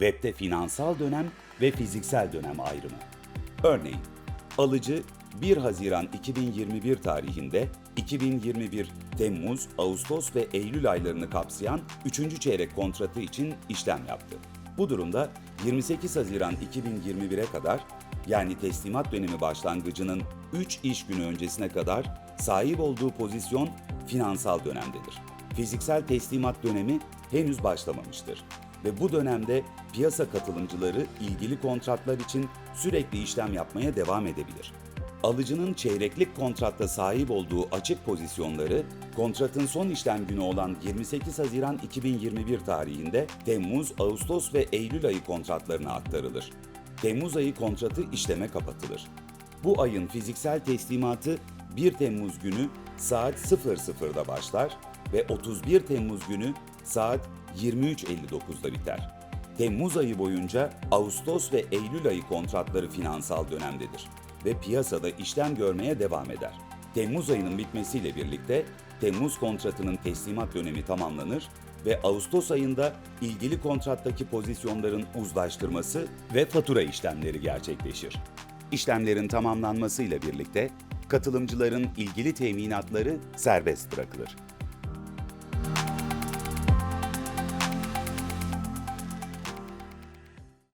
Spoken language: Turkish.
Web'de finansal dönem ve fiziksel dönem ayrımı. Örneğin, alıcı 1 Haziran 2021 tarihinde 2021 Temmuz, Ağustos ve Eylül aylarını kapsayan 3. çeyrek kontratı için işlem yaptı. Bu durumda 28 Haziran 2021'e kadar yani teslimat dönemi başlangıcının 3 iş günü öncesine kadar sahip olduğu pozisyon finansal dönemdedir. Fiziksel teslimat dönemi henüz başlamamıştır ve bu dönemde piyasa katılımcıları ilgili kontratlar için sürekli işlem yapmaya devam edebilir. Alıcının çeyreklik kontratta sahip olduğu açık pozisyonları kontratın son işlem günü olan 28 Haziran 2021 tarihinde Temmuz, Ağustos ve Eylül ayı kontratlarına aktarılır. Temmuz ayı kontratı işleme kapatılır. Bu ayın fiziksel teslimatı 1 Temmuz günü saat 00'da başlar ve 31 Temmuz günü saat 23.59'da biter. Temmuz ayı boyunca Ağustos ve Eylül ayı kontratları finansal dönemdedir ve piyasada işlem görmeye devam eder. Temmuz ayının bitmesiyle birlikte Temmuz kontratının teslimat dönemi tamamlanır ve Ağustos ayında ilgili kontrattaki pozisyonların uzlaştırması ve fatura işlemleri gerçekleşir. İşlemlerin tamamlanmasıyla birlikte katılımcıların ilgili teminatları serbest bırakılır.